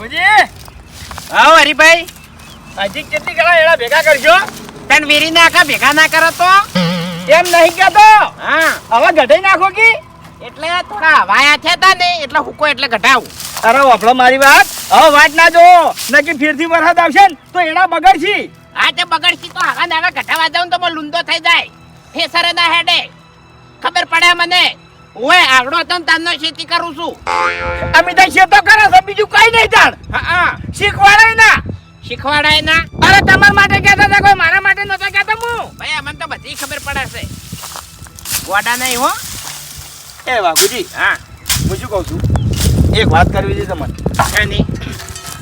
હા હરીભાઈ. હજી કેટલી કલા એડા ભેગા કરજો તન વેરી નાખા ભેગા ના કરો તો? એમ નહીં કહેતો? હા. હવે ગઢાઈ નાખો કે? એટલે થોડા હવાયા છે તા ને એટલે હુકો એટલે ઘટાવું અરે વાપડો મારી વાત. હવે વાત ના જો નકી ફીરથી વરસાદ આવશે ને તો એડા બગડશી. હા તે બગડશી તો હાગા નાગા ઘટાવા જાઉં તો મને લૂંદો થઈ જાય. ફેસરે ના હેડે. ખબર પડે મને. ઓય આગળો તન ને ખેતી કરું છું. અમે તો શેતો કરે છે બીજું કઈ નહીં તાણ. હા હા. શીખવાડાય ના. શીખવાડાય ના? અરે તમારા માટે કહેતા હતા કોઈ મારા માટે નતા કહેતા હું. ભાઈ અમને તો બધી ખબર પડે છે. ગોડા નહીં હો. એ વાઘુજી હા. હું શું કહું છું? એક વાત કરવી છે તમારે શાની?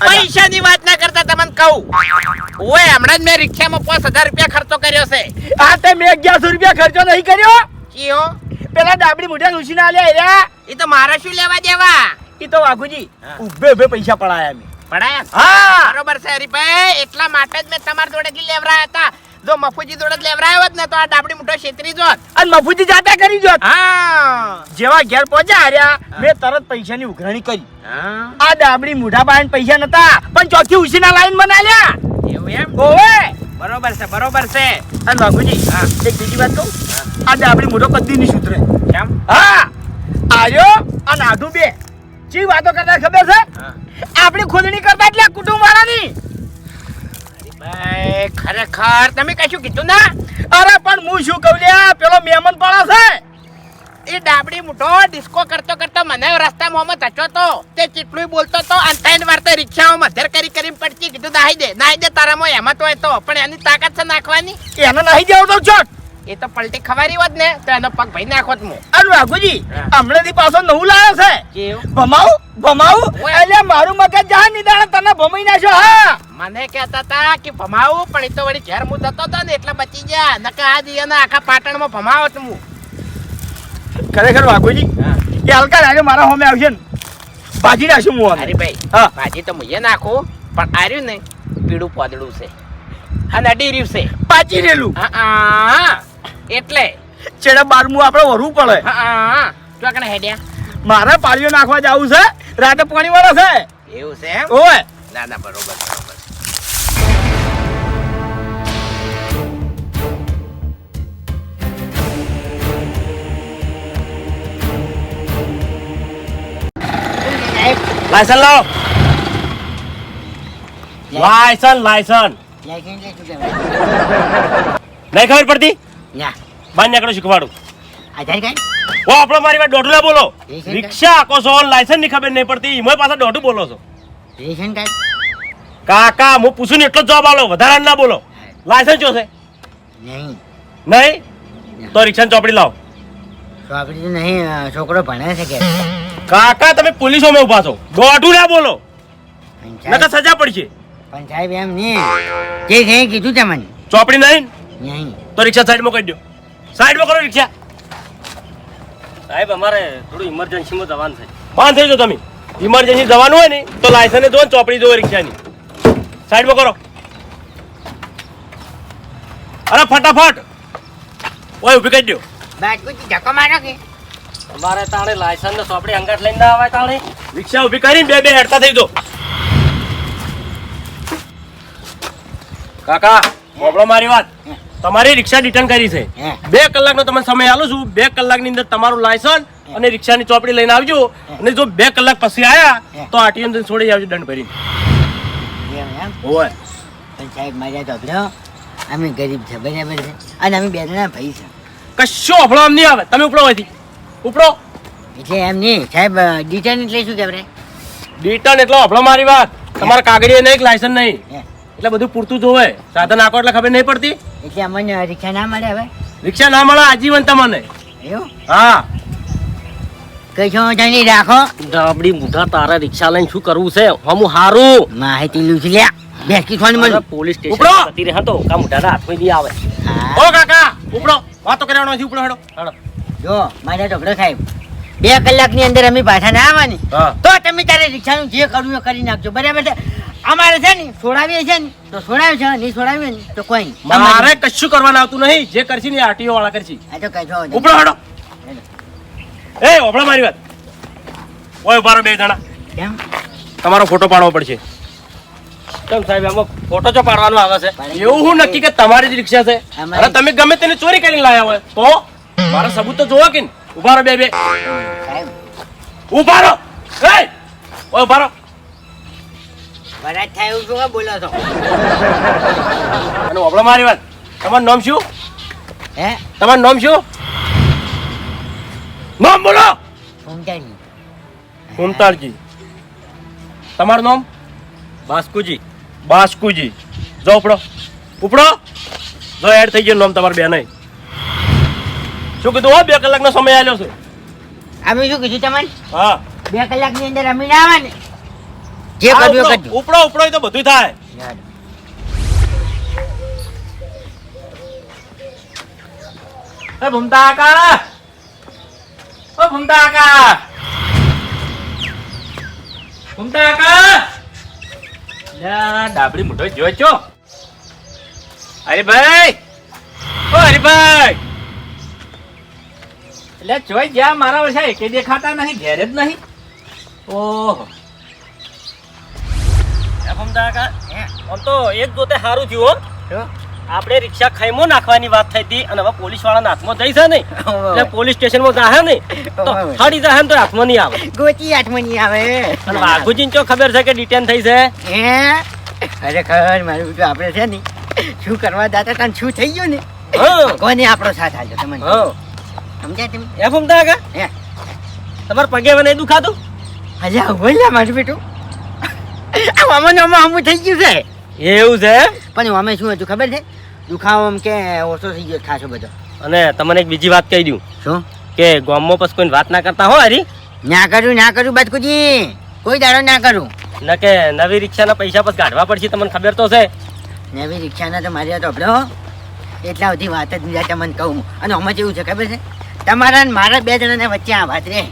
પૈસાની વાત ના કરતા તમને કહું. ઓય હમણાં જ મેં રિક્ષામાં પાંચ હજાર રૂપિયા ખર્ચો કર્યો છે. આ તે મેં અગિયારસો રૂપિયા ખર્ચો નહીં કર્યો? કીઓ પેલા ડાબડી મોઢા ના લે રે એ તો મારા શું લેવા દેવા? એ તો વાઘુજી ઉભે ઉભે પૈસા પડાયા મેં પડાયા? હા. બરોબર છે હરીભાઈ એટલા માટે જ મેં તમારા જોડેથી લેવરાયા હતા. જો મફુજી જોડે લેવરાયો હોત ને તો આ ડાબડી મોટો છેતરી જોત. અને મફુજી જાતા કરી જોત. હા. જેવા ઘેર પહોંચ્યા હાર્યા મેં તરત પૈસાની ઉઘરાણી કરી. આ ડાબડી મોઢા પાડે પૈસા નતા પણ ચોથી ઉસીના લાઈન બનાવ્યા. એવું એમ? ઓવે. બરોબર છે બરોબર છે. અને બાબુજી હા. એક બીજી વાત કહું? આ આપણી મોઢો કદી નહીં સુધરે. કેમ? હા આયો અને આધુ બે. ચી વાતો કરતા ખબર છે. આપણી ખોદણી કરતા એટલે કુટુંબ વાળાની ભાઈ ખરેખર તમે કશું કીધું ના? અરે પણ હું શું કહું લ્યા પેલો મહેમાન પડો છે. એ ડાબડી મોટો ડિસ્કો કરતો કરતો મને રસ્તામાં હોમો ધચો તો તે ચીટલું બોલતો તો અને ત્રણ વાર તો રિક્ષામાં મધર કરી કરી પડતી કીધું નાહી દે નાહી દે તારામાં તો હોય તો પણ એની તાકાત છે નાખવાની. એને નાહી દેવું તો ચોટ. એ તો પલટી ખવારી હોત ને તો એનો પગ ભાઈ નાખોત હું અરે રાઘુજી. હમણાંથી પાછો નવું લાવ્યો છે. ભમાવું ભમાવું એટલે મારું મગજ જા નિદાણ તને ભમાઈ નાખ્યો હા. મને કહેતા હતા કે ભમાવું પણ એ તો વળી ઘેર હું જતો હતો ને એટલે બચી ગયા. નકા આ દિયાના આખા પાટણમાં ભમાવત હું ખરેખર વાઘુજી એ હલકા રાજો મારા હોમે આવશે ને. ભાજી નાખશું હું અરે ભાઈ હા. ભાજી તો મુએ નાખું પણ આર્યું ને પીળું પોદડું છે. અને અડી રહ્યું છે. પાછી રેલું. હા, હા. એટલે. છેડે બારમું આપણે વરવું પડે. હા, હા ચોકણે હેડ્યા? મારે પાળીઓ નાખવા જવું છે. રાતે પાણી વાળો છે. એવું છે એમ? ઓય ના ના બરોબર બરોબર. લાયસન્સ લાવો. લાયસન લાયસન્સ નહીં ખબર પડતી? બાર નીકળો શીખવાડું. ઓ આપણો મારી વાત દોઢું ના બોલો. એ છે ને? રિક્ષા આકો છો લાયસન્સની ખબર નહીં પડતી. એમાં પાછા દોઢું બોલો છો. રેશન કાર્ડ કાકા હું પૂછું ને એટલો જ જવાબ આલો. વધારે ના બોલો. લાયસન્સ જો છે? નહીં. નહીં? તો રિક્ષાની ચોપડી લાવો. તો તો નહીં અ, છોકરો ભણે છે કે? કાકા તમે પોલીસોમાં ઊભા છો. દોઢું ના બોલો. નકર સજા પડશે. પણ એમ નહીં. જે છે એ કીધું તમને ચોપડી નહીં? નહીં. તો રિક્ષા સાઈડમાં કરી દો. સાઈડમાં કરો રિક્ષા. સાહેબ અમારે થોડું ઇમરજન્સીમાં જવાનું છે. બાંધ થઈ જાઓ તમે. ઇમરજન્સી જવાનું હોય ને તો લાયસન્સ ને ચોપડી દો રિક્ષાની. સાઈડમાં કરો. અરે ફટાફટ. ઓય ઊભી કરી દો. બાજુથી ધક્કો મારો કે? અમારે તાણે લાયસન્સ ને ચોપડી અંગાટ લઈને ના આવે તાણે. રિક્ષા ઊભી કરીને બે બે હેડતા થઈ દો કાકા મોબળો મારી વાત. તમારી રિક્ષા રિટર્ન કરી છે. બે કલાકનો તમે સમય આલું છું. બે કલાકની અંદર તમારું લાયસન્સ અને રિક્ષાની ચોપડી લઈને આવજો. અને જો બે કલાક પછી આયા તો આરટીઓ ને છોડી આવજો દંડ ભરીને. એમ? પણ સાહેબ મારા ધોબડો અમે ગરીબ છે બરાબર છે. અને અમે બે જણા ભાઈ છે. કશો અફળો આમ નહીં આવે. તમે ઉપડો હોયથી ઉપડો. એટલે એમ નહીં. સાહેબ ડિટેન એટલે શું કહેવાય? રિટર્ન એટલો અફળો મારી વાત. તમારા કાગળીએ નહીં લાયસન્સ નહીં. એટલે બધું પૂરતું જોવે સાધન આખો એટલે ખબર નહીં પડતી. એટલે અમને રિક્ષા ના મળે હવે. રિક્ષા ના મળે આજીવન તમને. એવું? હા. કશો જાણી રાખો. ડાબડી મુઠા તારા રિક્ષા લઈને શું કરવું છે? હમું હારું. માહિતી લૂછી લ્યા. બેસકી ફોન મળ્યું પોલીસ સ્ટેશન જતી રહે તો કા આવે. ઓ કાકા ઉપડો. વાતો કરવાનો નથી ઉપડો હેડો હેડો. જો મારા ઢોકળો સાહેબ બે કલાકની અંદર અમે પાછા ના આવવાની. તો તમે તારે રિક્ષાનું જે કરવું એ કરી નાખજો. બરાબર છે? અમારે છે ને છોડાવીએ છે ને તો છોડાવે છે નહીં છોડાવીએ ને તો કોઈ મારે કશું કરવાનું આવતું નહીં. જે કરશી ને આટીઓ વાળા કરશી. આ તો નહીં. ઉપડો હડો. એ ઓબળો મારી વાત. ઓય ઉભારો બે જણા. કેમ? તમારો ફોટો પાડવો પડશે. કેમ સાહેબ આમાં ફોટો જો પાડવાનો આવે છે. એવું હું નક્કી કે તમારી જ રિક્ષા છે. અરે તમે ગમે તેને ચોરી કરીને લાયા હોય તો? મારા સબૂત તો જોવો કે ઊભા રહો બે બે. ઉભારો એ! ઓય ઊભા રહો. વરાજ થાય એવું શું બોલો છો અને ઓબળો મારી વાત. તમારું નામ શું? હે? તમારું નામ શું? નામ બોલો! ફૂમતાજી તમારું નામ? બાસ્કુજી. બાસ્કુજી. જો ઉપડો. ઉપડો. જો એડ થઈ ગયો નામ તમારું બેન શું કીધું હો? બે કલાકનો સમય આવ્યો છે. અમે શું કીધું તમને? હા. બે કલાકની અંદર રમીને આવા ને જે ઉપડો, કરજો ઉપડો ઉપડો તો બધું થાય. એ ભૂમતા કાકા ઓ ભૂમતા કાકા ભૂમતા કાકા ડાબડી મોટો જોયો છો? હરિભાઈ! ઓ હરિભાઈ! એટલે જોઈ જ્યાં મારા વર્ષા એકે દેખાતા નહીં ઘેર જ નહીં? ઓહો. એ ભૂમતા આમ તો એક જોતે સારું થયું હો. આપણે રિક્ષા ખાઈમો નાખવાની વાત થઈ હતી અને હવે પોલીસ વાળાના હાથમાં જઈ છે ને એટલે પોલીસ સ્ટેશનમાં જાહે ને તો. હડી જાહે ને તો હાથમાં નહીં આવે. ગોચી હાથમાં નહીં આવે. અને વાઘુજીને ચો ખબર છે કે ડિટેન થઈ છે? હે? ખબર મારું તો આપણે છે ને શું કરવા દાતા તને શું થઈ ગયું ને? કોને આપણો સાથ આવ્યો તમને સમજ્યા તમે? એ ભૂમતા કા? તમારા પગે મને નહીં દુખાતું? હજા હોય મારું બેટું. આ આમાં આમાં આમું થઈ ગયું છે. એવું છે? પણ અમે શું હતું ખબર છે? દુખાવો આમ કે ઓછો થઈ ગયો ખાસો બધો. અને તમને એક બીજી વાત કહી દઉં. શું? કે ગામમાં પછી કોઈ વાત ના કરતા હો હરી? ના કરું ના કરું બચકુજી કોઈ દાડો ના કરું. ન કે નવી રિક્ષાના પૈસા પછી કાઢવા પડશે તમને ખબર તો છે. નવી રિક્ષાના તો મારી તો અભડો. એટલા બધી વાત જ બીજા તમને કહું. અને અમે જેવું છે ખબર છે? તમારા મારા બે જણાને વચ્ચે આ વાત રે.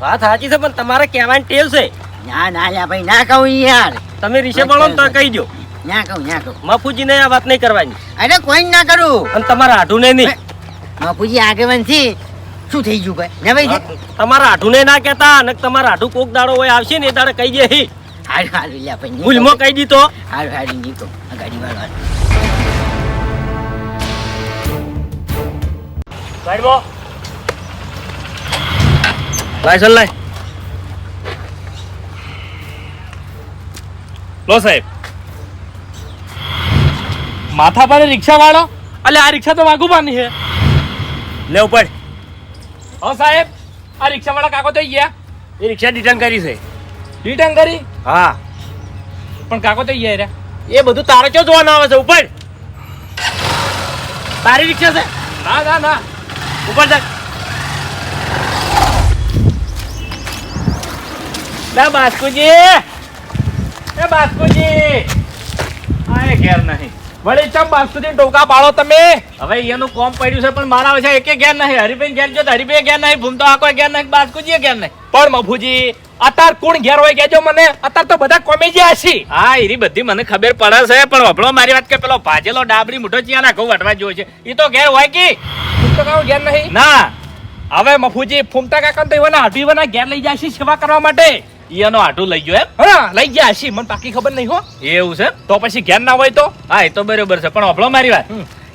વાત સાચી છે પણ તમારે કહેવાની ટેવ છે. ના ના લ્યા ભાઈ ના કહું યાર. તમે રીશે ને તો કહી દો ના કહું ના કહું. મફુજીને આ વાત નહીં કરવાની. અરે કોઈ ના કરું. અને તમારા આઢુને નહીં. માફુજી આગેવાન છે શું થઈ ગયું ભાઈ? ના ભાઈ તમારા તમારા આઢુને ના કહેતા અને તમારા આઢું કોક દાડો હોય આવશે ને એ દાડે કહી દે હી. હારું હારું લ્યા ભાઈ ભૂલમાં કહી દીધો. હારું હારું નહીં ગાડી વાળો લાયસન્સ લાય. લો સાહેબ. માથા પર રિક્ષા વાળો? એટલે આ રિક્ષા તો વાઘુબાની છે. લે, ઉપર. હો સાહેબ, આ રિક્ષા વાળા કાકો તો ગયા એ રિક્ષા રિટર્ન કરી છે. રિટર્ન કરી? હા. પણ કાકો તો ગયા રે એ બધું તારે ક્યાં જોવાનું આવે છે? ઉપર. તારી રિક્ષા છે? ના ના ના. ઉપર જા. લે બાસ્કુજી. એ બાસ્કુજી! આ ઘેર નહીં. વળી ચમ બાસ્કુજી ટોકા પાડો તમે? હવે એનું કોમ પડ્યું છે પણ મારા છે એકે ઘેર નહીં. હરિભાઈ ઘેર જો હરિભાઈ ઘેર નહીં. ભૂમતો આકો ઘેર નહીં બાસ્કુજી ઘેર નહીં. પણ મફુજી અતાર કોણ ઘેર હોય કેજો મને. અત્યાર તો બધા કોમેજી ગયા હા એરી બધી મને ખબર પડે છે પણ વભળો મારી વાત કે પેલો ભાજેલો ડાબરી મુઠો ચિયા નાખો વટવા જેવો છે? એ તો ઘેર હોય કે? તો કાકો ઘેર નહીં. ના. હવે મફુજી ફૂમતા કાકા તો એવાના હાટીવાના ઘેર લઈ જાય છે સેવા કરવા માટે. એનો આટું લઈ ગયો એમ? હા લઈ ગયા છે મને પાકી ખબર નહીં હો. એવું છે? તો પછી ઘેર ના હોય તો? હા એ તો બરોબર છે. પણ ઓફલો મારી વાત.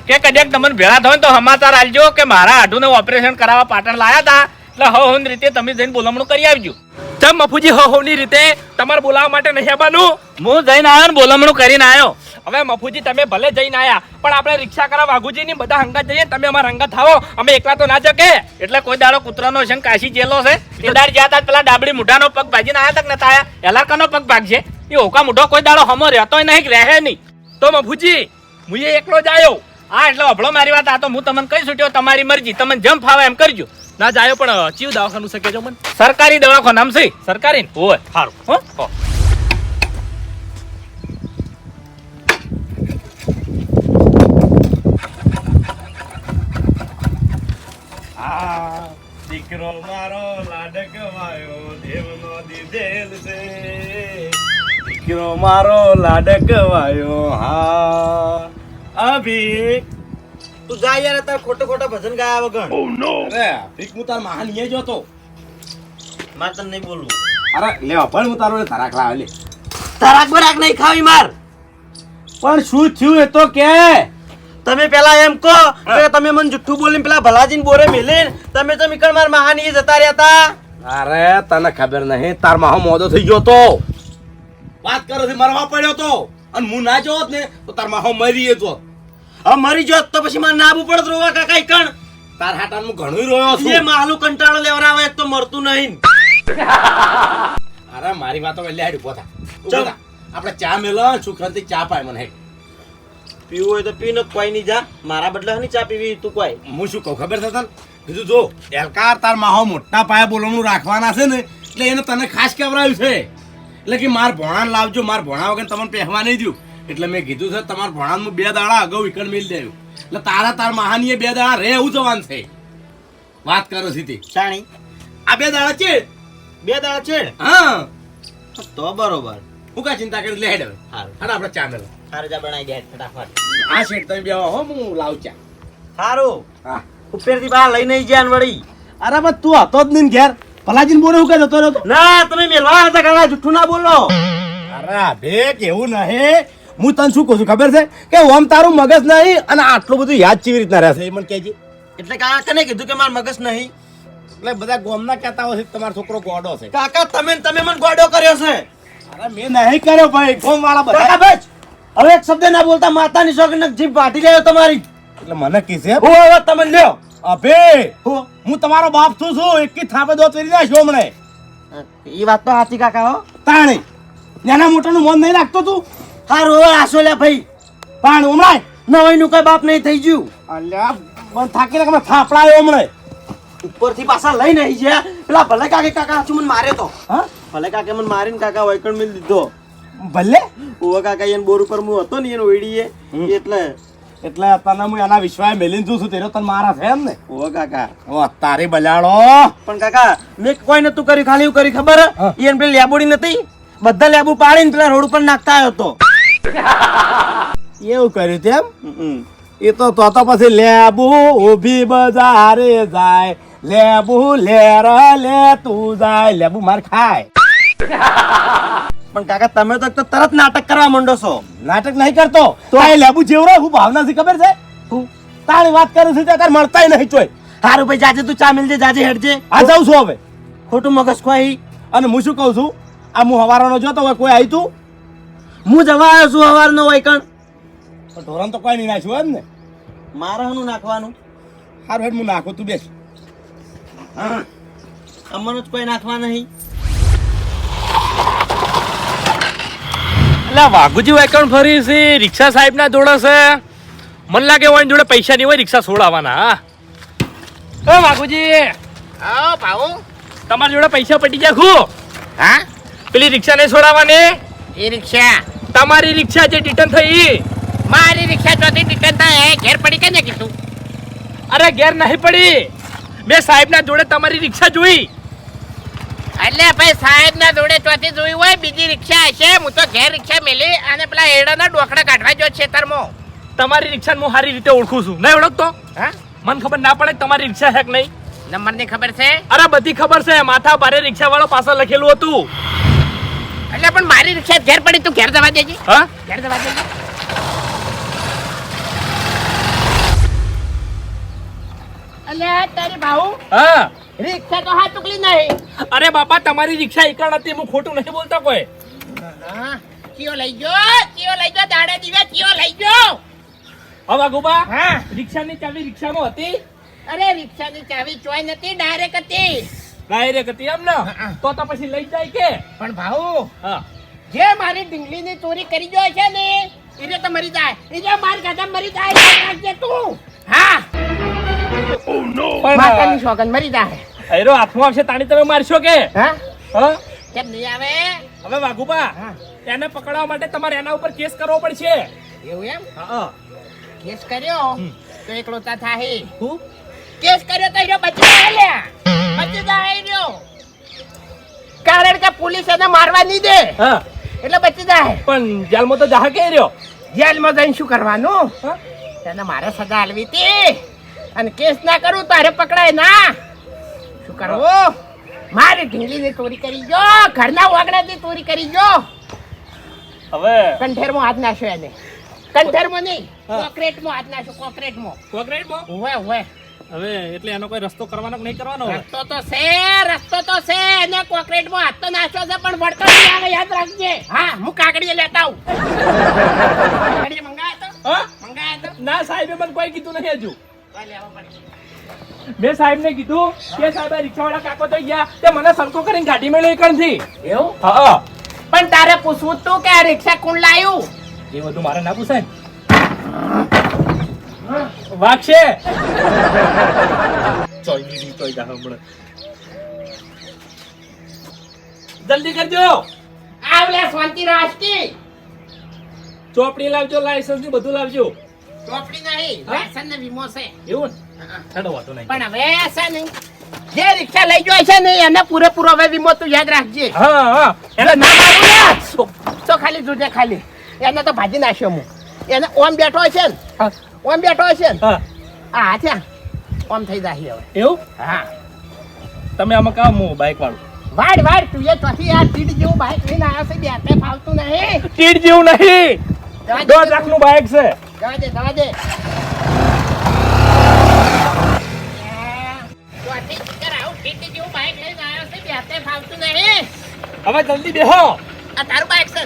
કે કદાચ તમને ભેળા થાય તો સમાચાર આલજો કે મારા આટુને ઓપરેશન કરાવવા પાટણ લાયા હતા એટલે હો હોની રીતે તમે જઈને બોલામણું કરી આવજો. ચમ મફુજી હો હોની રીતે તમારે બોલાવવા માટે નહીં આવવાનું? હું જઈને આવ્યો ને બોલામણું કરીને આવ્યો. હવે મફુજી તમે ભલે જઈને આયા પણ આપણે રિક્ષા કરાવ વાઘુજી ની બધા હંગત જઈએ તમે અમારા હંગત થાવો. અમે એકલા તો ના જકે. એટલે કોઈ દાડો કૂતરાનો છે કાશી જેલો છે એ દાડ જ્યાં તા પેલા ડાબડી મુઢાનો પગ ભાજીને આયા તક નતા આયા? એલાકાનો પગ ભાગશે એ ઓકા મુઢો કોઈ દાડો હમો રહેતો નહીં કે રહે નહીં. તો મફુજી હું એકલો જ આવ્યો હા એટલે અભળો મારી વાત આ તો હું તમને કહી છૂટ્યો તમારી મરજી તમને જેમ ફાવે એમ કરજો. ના જાયો પણ ચીવ દવાખાનું શકે જો મને? સરકારી દવાખાનું નામ છે. સરકારી હોય સારું હો. હો. દીકરો મારો લાડકવાયો દેવનો દીધેલ છે. દીકરો મારો લાડકવાયો હા. અભી તું જા યાર તાર ખોટો ખોટો ભજન ગાયા વગર. અરે ભીખ હું તાર મહાન યે જોતો માર તને નહીં બોલવું. અરે લેવા પણ હું તારો ધરાક લાવે લે. તરાક બરાક નહીં ખાવી માર. પણ શું થયું એ તો કે? તમે પેલા એમ કહો કે તમે મને જુઠ્ઠું બોલીને પેલા ભલાજીને બોરે મેલીને તમે તો મિકણ માર મહાની જતા રહ્યા હતા. અરે તને ખબર નહીં તાર માહો મોદો થઈ ગયો તો. વાત કરો છે મરવા પડ્યો તો. અને હું ના જોત ને તો તાર માહો મરી તો. હવે મરી જોત તો પછી મારે નાબુ પડત રોવા કાકા કણ? તાર હાટાન હું ઘણું રોયો એ છું માલું કંટાળો લેવરાવે એક તો મરતું નહીં. અરે મારી વાતો એટલે હેડ ઊભો થા. થા. આપણે ચા મેલો સુખરાંતિ ચા પાય મને હેડ પીવું હોય તો પી ને કોઈ નહીં જા. મારા બદલે હની ચા પીવી? તું કોઈ. હું શું કહું ખબર છે તને? કીધું જો એલકાર તાર માહો મોટા પાયા બોલવાનું રાખવાના છે ને એટલે એને તને ખાસ કહેવરાયું છે. એટલે કે માર ભોણાને લાવજો માર ભોણા વગર તમને પહેવા નહીં દઉં. એટલે મેં કીધું છે તમારા ભોણાનું બે દાડા અગાઉ ઈકણ મિલ દેવું એટલે તારા તાર મહાનીએ બે દાડા રે એવું જવાન છે. વાત કરો સીધી. સાણી આ બે દાડા છે? બે દાડા છે હા. તો બરોબર. હું કા ચિંતા કરી લે હેડ હવે. હાલ આપણે ચા મેલો જા બનાવી દે ફટાફટ. આ શેઠ તમે બે હો હું લાવું ચા. સારું હા. ઉપરથી બહાર લઈને જ્યાં વળી. અરે બસ તું હતો જ નહીં ઘેર. પલાજીન બોલે હું કઈ જતો રહ્યો તો? ના તમે મેલવા હતા કાકા જુઠ્ઠું ના બોલો? અરે બે કેવું નહીં. હું તને શું કહું છું ખબર છે? કે ઓમ તારું મગજ નહીં અને આટલું બધું યાદ કેવી રીતના રહેશે એ મને કહેજે. એટલે કાકા કને કીધું કે માર મગજ નહીં? એટલે બધા ગોમના કહેતા હોય છે તમારો છોકરો ગોડો છે. કાકા તમે તમે મને ગોડો કર્યો છે. અરે મેં નહીં કર્યો ભાઈ ગોમ વાળા બધા હવે એક શબ્દ ના બોલતા માતાની ને જીભ વાટી ગયો તમારી. એટલે મને કીધે હું હવે તમે લ્યો. અભે હું હું તમારો બાપ છું છું. એકી થાપે દો તરી જાય છો હમણે. એ વાત તો સાચી કાકા હો. તાણી. નાના મોટાનું મન નહીં રાખતો તું? હારું હવે આસો લે ભાઈ. પણ હમણાં નવાઈ નું કઈ બાપ નહીં થઈ ગયું. અલ્યા મને થાકી ને થાપડાયો હમણે. ઉપરથી પાછા લઈને આવી ગયા પેલા ભલે કાકે કાકા હાચું મને માર્યો તો. હા? ભલે કાકે મને મારીને કાકા વૈકણ મિલ દીધો. ભલે. ઓવા કાકા એન બોર ઉપર હું હતો ને એનો વેડીએ એટલે એટલે તને હું એના વિશ્વાસ મેલીને જોઉં છું તેરો તને મારા છે એમ ને? ઓવા કાકા. ઓ તારી બલાડો પણ કાકા મેં કોઈ નતું કર્યું ખાલી એવું કરી ખબર. એને પેલી લેબોડી નથી બધા લેબુ પાડીને પેલા રોડ ઉપર નાખતા આવ્યો હતો. એવું કર્યું તેમ હમ. એ તો તો તો પછી લેબુ ઊભી બજારે જાય. લેબુ લેર લે તું જાય. લેબુ માર ખાય. પણ કાકા તમે તો તરત નાટક કરવા માંડો છો. નાટક નહીં કરતો. તો? આ લેબુ જેવરો હું ભાવના થી ખબર છે? હું? તારી વાત કરું છું ત્યાં તારે મળતાય નહીં ચોય. હારું ભાઈ જાજે તું ચા મિલજે જાજે હેડજે. આ જાઉં છું હવે. ખોટું મગજ ખોઈ અને હું શું કહું છું? આ હું હવારનો જોતો હોય કોઈ આવી તું હું જવા આવ્યો છું સવારનો હોય પણ ઢોરણ તો કોઈ નહીં નાખ્યું એમ ને. મારવાનું નાખવાનું? હારું હેડ હું નાખું તું બેસ. અમરનું જ કોઈ નાખવા નહીં. એટલે વાઘુજી વાયકણ ફરી છે. રિક્ષા સાહેબ ના જોડે છે. મને લાગે હોય જોડે પૈસા નહીં હોય રિક્ષા છોડાવવાના હા. એ વાઘુજી હા ભાઉ તમારી જોડે પૈસા પટી જાય ખુ? હા? પેલી રિક્ષા નહીં છોડાવવાની એ રિક્ષા. તમારી રિક્ષા જે રિટર્ન થઈ. મારી રિક્ષા ચોથી રિટર્ન થાય ઘેર પડી કે ને કીધું? અરે ઘેર નહીં પડી. મેં સાહેબ ના જોડે તમારી રિક્ષા જોઈ. એટલે ભાઈ સાહેબ ના જોડે ચોથી જોયું હોય બીજી રિક્ષા હશે હું તો ઘેર રિક્ષા મેલી અને પેલા એડાના ડોકડા કાઢવા જો છેતરમાં. તમારી રિક્ષા હું સારી રીતે ઓળખું છું. નહીં ઓળખતો? હા? મને ખબર ના પડે તમારી રિક્ષા છે કે નહીં. નંબરની ખબર છે. અરે બધી ખબર છે. માથા ભારે રિક્ષા વાળો પાછળ લખેલું હતું. એટલે પણ મારી રિક્ષા ઘેર પડી તું ઘેર જવા દેજે. હા? ઘેર જવા દેજે. અલ્યા તારી ભાઉ? હા. રિક્ષા તો હાથ ચૂકલી નહીં. અરે બાપા તમારી રિક્ષા એકણ હતી હું ખોટું નહીં બોલતો કોઈ. હા ચિયો લઈ ગયો? ચિયો લઈ ગયો? દાડે દીવે ચિયો લઈ ગયો? હવે ગુબા હા. રિક્ષાની ચાવી રિક્ષામાં હતી? અરે રિક્ષાની ચાવી ચોય નથી ડાયરેક્ટ હતી. ડાયરેક્ટ હતી એમ ને? તો તો પછી લઈ જાય કે? પણ ભાઉ હા. જે મારી ઢીંગલીની ચોરી કરી ગયો છે ને એને તો મરી જાય. એ માર ગાધા મરી જાય રાખજે તું. હા. માતાની પણ મરી જાય એરો હાથમાં આવશે તાણી તમે મારશો કે? હા? હા? કેમ નહીં આવે? હવે વાઘુબા એને પકડવા માટે તમારે એના ઉપર કેસ કરવો પડશે. એવું એમ? હા કેસ કર્યો? તો એક લોચા થાય હું? કેસ કર્યો તો એનો બચી જાય બચી જાય રહ્યો કારણ કે પોલીસ એને મારવા નહીં દે. હા. એટલે બચી જાય પણ જેલમાં તો જાહે કે રહ્યો? જેલમાં જઈને શું કરવાનું? તેને મારે સજા આલવી હતી અને કેસ ના કરું તારે પકડાય ના. શું કરવું? મારી ઢીંગલીની ચોરી કરી જો ઘરના વાગડાથી ચોરી કરી જો હવે? કંઠેરમાં હાથ નાખ્યો એને. કંઠેરમાં નહીં કોકરેટમાં હાથ નાખ્યો કોકરેટમાં. કોકરેટમાં? હોય ઓવે હવે એટલે એનો કોઈ રસ્તો કરવાનો નહીં કરવાનો રસ્તો તો છે રસ્તો તો છે. એને કોકરેટમાં હાથ તો નાખ્યો છે પણ વળતો નહીં આવે યાદ રાખજે. હા હું કાકડીએ લેતા આવું. કાકડી મંગાયા તો? હા? મંગાયા તો? ના સાહેબે મને કોઈ કીધું નહીં હજુ. તો સાહેબ ને કીધું કે સાહેબ રિક્ષાવાળા કાકો તો ગયા તે મને સરખો કરીને ગાડી મેળવી એકણથી એવું? હા. પણ તારે પૂછવું તું કે આ રિક્ષા કોણ લાયું? એ બધું મારે ના પૂછાય. વાગશે ચોઈ દીધી, ચોઈ જા હમણાં. જલ્દી કરજો. આવલે શાંતિ રાષ્ટી ચોપડી લાવજો લાયસન્સની બધું લાવજો. ચોપડી નહીં. હા? ને વીમો છે. એવું ને? વાતો નહીં. પણ હવે છે ને જે રિક્ષા લઈ ગયો છે ને એને પૂરેપૂરો હવે વીમો તું યાદ રાખજે. હા હા. એને ના મારું તો ખાલી જોજે ખાલી. એને તો ભાજી નાખ્યો હું. એને ઓમ બેઠો છે ને? હા. ઓમ બેઠો છે ને? હા. આ હાથે ઓમ થઈ જાય હવે. એવું? હા. તમે આમાં કામ હું બાઇક વાળું? વાડ વાડ તું એ ચોથી આ તીડ જેવું બાઇક લઈને આવ્યો છે બે ફાવતું નહીં. ટીડ જેવું નહીં. દોઢ લાખનું બાઇક છે. જવા દે જવા છે બે તે ફાવતું નહીં. હવે જલ્દી બેહો. આ તારું બાઈક છે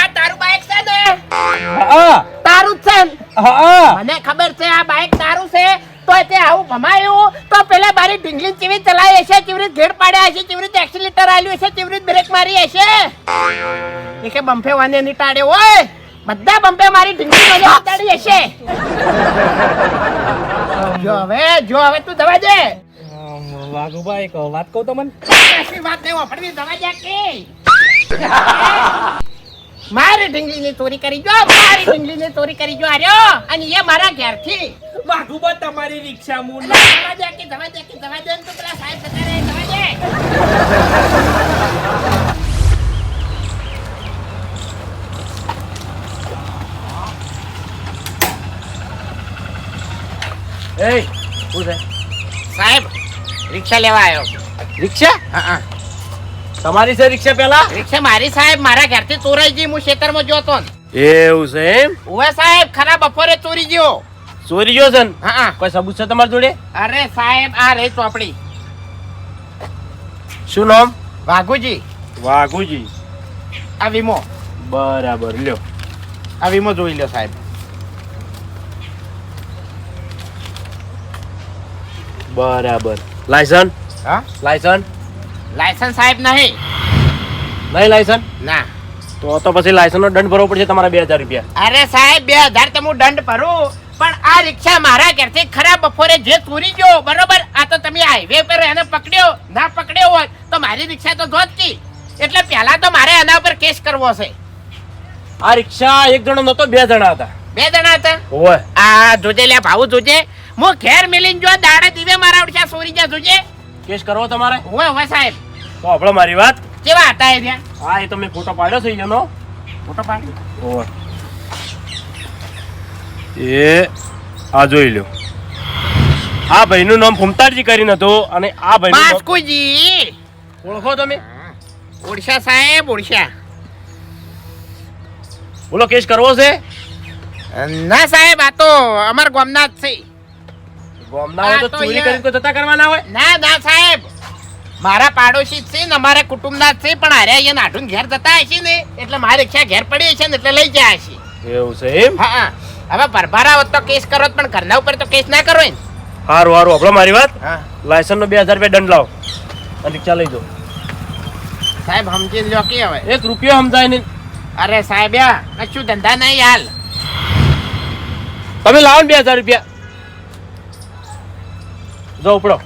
આ તારું બાઈક છે ને? હા તારું જ છે હા મને ખબર છે આ બાઈક તારું છે તો તે આવું ભમાયું. તો પેલા બારી ઢીંગલી કેવી ચલાવી હશે કેવી રીતે ઘેડ પાડ્યા હશે કેવી રીતે એક્સિલેટર આલ્યું હશે કેવી રીતે બ્રેક મારી હશે? એ કે બમ્પે વાને ની ટાળે હોય. બધા બમ્પે મારી ઢીંગલી મને ઉતાડી હશે જો હવે જો હવે તું દવા દે. વાઘુભાઈ કહો વાત કહું તમને? વાત નહીં વાપરવી દવા દે કે? મારી ઢીંગલી ને ચોરી કરી જો મારી ઢીંગલી ની ચોરી કરી જો આર્યો. અને એ મારા ઘેરથી. વાઘુબા તમારી રિક્ષા મું દવા દે કે દવા દે કે દવા દે તો પેલા સાહેબ બતાવે દવા દે. એ શું છે સાહેબ રિક્ષા લેવા આવ્યો. રિક્ષા? હા હા. તમારી છે રિક્ષા પેલા? રિક્ષા મારી સાહેબ મારા ઘરથી ચોરાઈ ગઈ હું ખેતરમાં જોતો એવું છે એમ? ઓવે સાહેબ ખરા બપોરે ચોરી ગયો. ચોરી ગયો છે હા હા. કોઈ સબૂત છે તમારી જોડે? અરે સાહેબ આ રે ચોપડી. શું નામ? વાઘુજી. વાઘુજી. આ વીમો. બરાબર લ્યો. આ વીમો જોઈ લ્યો સાહેબ. બરાબર. લાયસન્સ હા? લાયસન્સ લાયસન્સ સાહેબ નહીં. નહીં લાયસન્સ ના. તો તો પછી લાયસનનો દંડ ભરવો પડશે તમારા બે હજાર રૂપિયા. અરે સાહેબ બે હજાર તો હું દંડ ભરું પણ આ રિક્ષા મારા ઘરથી ખરા બપોરે જે ચોરી ગયો બરોબર? આ તો તમે હાઈવે પર એને પકડ્યો ના પકડ્યો હોત તો મારી રિક્ષા તો ધોતતી એટલે પહેલા તો મારે એના ઉપર કેસ કરવો છે. આ રિક્ષા એક જણો નતો બે જણા હતા. બે જણા હતા? ઓય આ જોજે લે ભાવું જોજે. હું ઘેર મિલીને જો દાડે દીવે મારા ઉડશા સોરી જા જોજે કેસ કરવો તમારે? હોય હોય સાહેબ. તો આપણો મારી વાત? કેવા હતા એ ત્યાં? હા એ તો મેં ફોટો પાડ્યો છે એનો ફોટો પાડ્યો ઓય. એ આ જોઈ લ્યો. આ ભાઈનું નામ ફુમતારજી કરીને હતું અને આ ભાઈનું માસ્કુજી ઓળખો તમે? ઓડિશા સાહેબ ઓડિશા બોલો કેસ કરવો છે? ના સાહેબ આ તો અમાર ગામના જ છે. ગામના હોય તો ચોરી કરીને કોઈ જતા કરવાના હોય. ના ના સાહેબ. મારા પાડોશી છે ને અમારા કુટુંબના છે પણ અરે અહીંયા નાઠું ઘેર જતા હશે ને એટલે મારી રિક્ષા ઘેર પડી હશે ને એટલે લઈ છે એવું છે એમ? હા હા. હવે ભરભરા હોત તો કેસ કરો પણ ઘરના ઉપર તો કેસ ના કરો ને હારું હારું. આપણો મારી વાત. હા. લાયસન્સ નો બે હજાર રૂપિયા દંડ લાવો. અને રિક્ષા લઈ જાઓ. સાહેબ સમજી લો કે હવે. એક રૂપિયો સમજાય નહીં. અરે સાહેબ કશું ધંધા નહીં હાલ. તમે લાવો ને બે હજાર રૂપિયા. જો ઉપડો.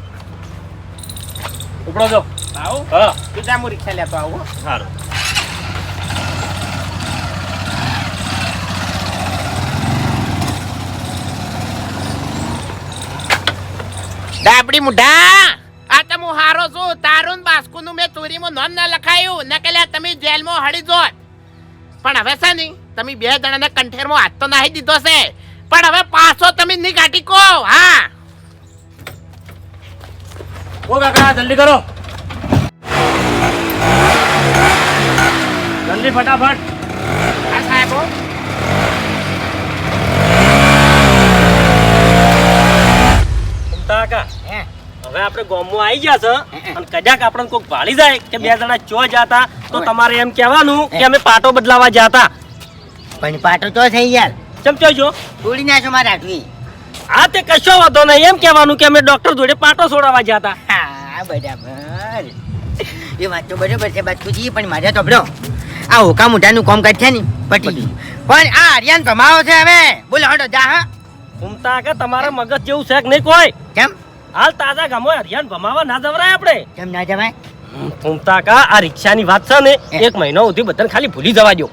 ઉપડો જો આવું. હા. બીજા હું રિક્ષા લેતો આવું સારું ડાબડી મુઢા. આ તો હું હારો છું. તારું બાસ્કુ નું મેં ચોરીમાં નોંધ ના લખાયું. ને કલ્યા તમે જેલમાં હળી જોત. પણ હવે છે ને તમે બે જણાને કંઠેરમાં હાથ તો નાહી દીધો છે. પણ હવે પાછો તમે નહીં કાઢી કો હા. ઓ કાકા જલ્દી કરો. જલ્દી ફટાફટ. આ સાહેબ કાકા હવે આપણે ગોમમાં આવી ગયા છે અને કદાચ આપણને કોઈક ભાળી જાય કે બે જણા ચો જાતા તો તમારે એમ કહેવાનું કે અમે પાટો બદલાવા જતા. પણ પાટો તો થઈ યાર ચમ ચો છો? તોડી નાખો મારા આટલી હા તે કશો વાંધો નહીં. એમ કહેવાનું કે અમે ડોક્ટર જોડે પાટો છોડાવવા જાતા હા બરાબર. એ વાત તો બરાબર છે બાજુજી પણ મારે તો બ્રો આ હોકા મોઢાનું કામ કાઢ છે ને પટી પણ આ આર્યન ભમાવો છે હવે. બોલો હટો જા હા. ઘૂમતા કે તમારા મગજ જેવું છે કે નહીં કોઈ? કેમ? હાલ તાજા ગામો હરિયાણ ભમાવા ના જવરાય આપણે. કેમ ના જવાય? ઘૂમતા કા આ રિક્ષાની વાત છે ને એક મહિનો સુધી બધાને ખાલી ભૂલી જવા દો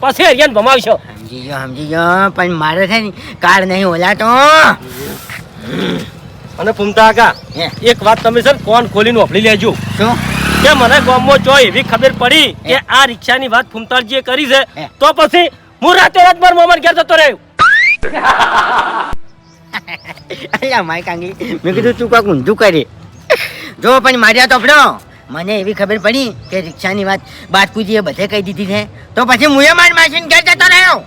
પછી હરિયાણ ભમાવશો. સમજી ગયો સમજી ગયો પણ મારે છે ને કાર નહીં ઓલા તો અને પુમતા કા એક વાત તમે સર કોણ ખોલીને વાપરી લેજો. શું? કે મને ગામમાં જો એવી ખબર પડી કે આ રિક્ષાની વાત ફૂમતાળજીએ કરી છે તો પછી હું રાતે રાત પર મોમન ઘેર જતો રહ્યો. અલ્યા માય કાંગી મેં કીધું તું કાંક ઊંધું કરે. જો પણ માર્યા તો પડો. મને એવી ખબર પડી કે રિક્ષાની વાત બાટકુજીએ બધે કહી દીધી છે. તો પછી મુએ મારી માસીને ઘેર જતો રહ્યો.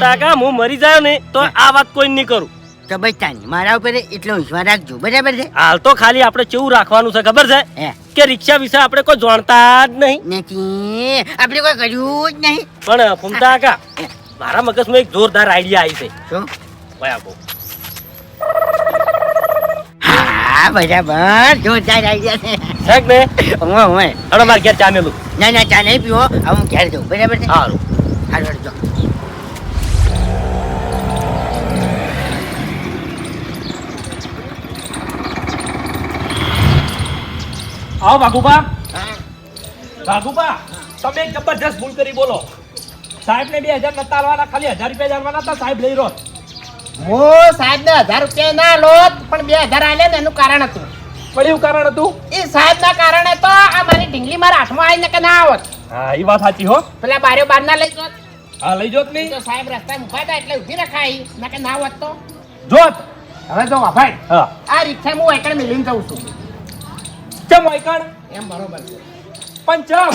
કાકા હું મરી જાયો ને તો આ વાત કોઈ નહીં કરું. તો બચતાની મારા ઉપર એટલો વિશ્વાસ રાખજો બરાબર છે? હાલ તો ખાલી આપણે કેવું રાખવાનું છે ખબર છે? હે. કે રિક્ષા વિશે આપણે કોઈ જાણતા જ નહીં. નથી આપણે કોઈ કર્યું જ નહીં. પણ ફૂમતા કાકા મારા મગજમાં એક જોરદાર આઈડિયા આવી છે. શું? ભયા બહુ હા બરાબર જોરદાર આઈડિયા છે છે. કે ને ઓય હું હવે મારે ઘેર ચા મેલું. ના ના ચા નહીં પીવો. હવે હું ઘેર જઉં. બરાબર છે? સારું હાલો જો. આવો ભાગુબા ભાગુબા તમે એક જબરજસ્ત ભૂલ કરી બોલો. સાહેબને બે હજાર નતા આલવાના ખાલી હજાર રૂપિયા જાણવાના હતા સાહેબ લઈ રહ્યો. હું સાહેબ ને હજાર રૂપિયા ના લોત પણ બે હજાર આલ્યા ને એનું કારણ હતું. પણ એવું કારણ હતું? એ સાહેબ ના કારણે તો આ મારી ઢીંગલી મારા હાથમાં આવીને કે ના આવત. હા એ વાત સાચી હો. પેલા બારે બાર ના લઈ જોત. હા લઈ જોત નહીં? તો સાહેબ રસ્તા મૂકા હતા એટલે ઊભી રખાઈ. ના કે ના આવત તો? જોત. હવે જો ભાઈ હા. આ રિક્ષા હું એકડ મિલીને જઉં છું. ચમ વાયકણ એમ બરોબર છે. પણ ચમ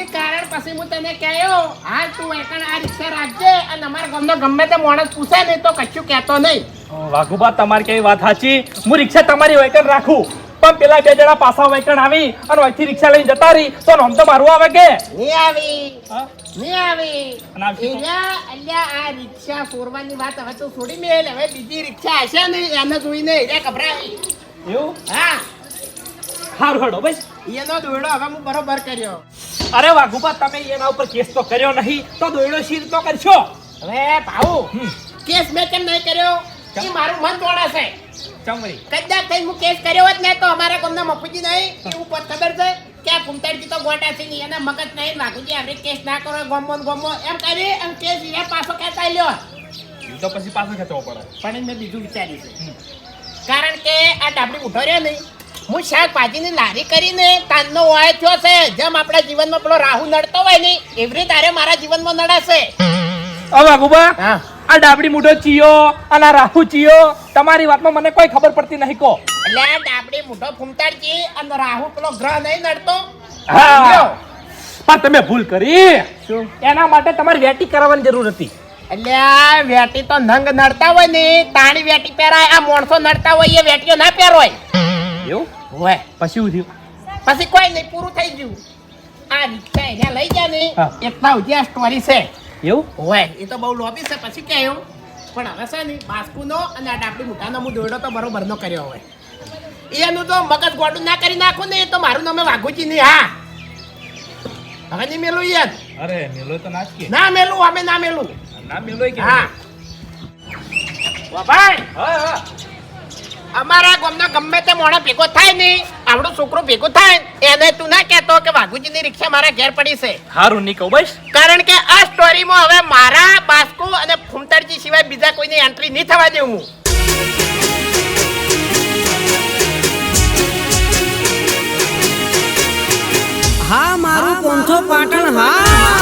એ કારણ પછી હું તને કહ્યો હા તું એકણ આ રિક્ષા રાખજે અને અમારા ગામનો ગમે તે માણસ પૂછે ને તો કશું કહેતો નહીં. વાઘુબા તમારી કઈ વાત સાચી? હું રિક્ષા તમારી વેકણ રાખું. પણ પેલા બે જણા પાછા વેકણ આવી અને અહીંથી રિક્ષા લઈને જતા રહી. તો આમ તો મારું આવે કે? નહીં આવી? નહીં આવી. તો? અલ્યા આ રિક્ષા ફોરવાની વાત હવે તો છોડી મેલ. હવે બીજી રિક્ષા હશે ને એને જોઈને એને ગભરાવી. એવું? હા. સારું હડો ભાઈ. એનો દોડો હવે હું બરોબર કર્યો. અરે વાઘુબા તમે એના ઉપર કેસ તો કર્યો નહીં તો દોયડો શીર તો કરશો. હવે ભાઉ. કેસ મેં કેમ નહીં કર્યો? એ મારું મન તોડાશે ચમરી. કદાચ થઈને હું કેસ કર્યો જ નહીં તો અમારા કોમના મફુજી નહીં એવું પદ ખબર છે કે આ કુંતાળજી તો ગોટા છે નહીં એના મગજ નહીં. વાઘુજી આપણે કેસ ના કરો ગમો ગમો. એમ કરી એમ કેસ એ પાછો કહેતા લ્યો. તો પછી પાછો ખેંચવો પડે. પણ મેં બીજું વિચાર્યું છે. કારણ કે આ ડાબડી ઉઠો રહ્યો નહીં. હું શાકભાજીની લારી કરીને તાનનો વાય થયો છે. જેમ આપણા જીવનમાં પેલો રાહુ નડતો હોય ને એવરી તારે મારા જીવનમાં નડાશે. હવે વાઘુબા આ ડાબડી મૂઢો ચિયો અને આ રાહુ ચિયો તમારી વાતમાં મને કોઈ ખબર પડતી નહીં કો એટલે આ ડાબડી મૂઢો ફૂમતાડજી અને રાહુ પેલો ગ્રહ નહીં નડતો. હા. પણ તમે ભૂલ કરી. એના માટે તમારે વેટી કરાવવાની જરૂર હતી. એટલે આ વેટી તો નંગ નડતા હોય ને તાણી વેટી પહેરાય આ માણસો નડતા હોય એ વેટીઓ ના પહેરોય. એવું? હોય પછી શું થયું? પછી કોઈ નહીં પૂરું થઈ ગયું. આ રિક્ષા એને લઈ ગયા ને. એટલા સુધી આ સ્ટોરી છે. એવું? હોય એ તો બહુ લોબી છે પછી કહ્યું પણ હવે છે ને બાસ્કુનો અને આ ડાબડી મોટાનો હું દોડો તો બરોબરનો કર્યો હોય. એનું તો મગજ ગોડું ના કરી નાખું ને એ તો મારું નામે વાઘુજી નહીં હા. હવે નહીં મેલું યાદ અરે મેલું તો ના જ કે. ના મેલું અમે ના મેલું. ના મેલું કે. હા. ભાઈ! હા હા. અમારા ગામનો ગમે તે મોણો ભેગો થાય ને આપણો છોકરો ભેગો થાય. એને તું ના કહેતો કે વાઘુજીની રિક્ષા મારા ઘેર પડી છે. હારું નહીં કહું બસ. કારણ કે આ સ્ટોરીમાં હવે મારા બાસ્કો અને ફૂમતાડજી સિવાય બીજા કોઈની એન્ટ્રી નહીં થવા દેવું હું. હા મારું પોંથો પાટણ હા.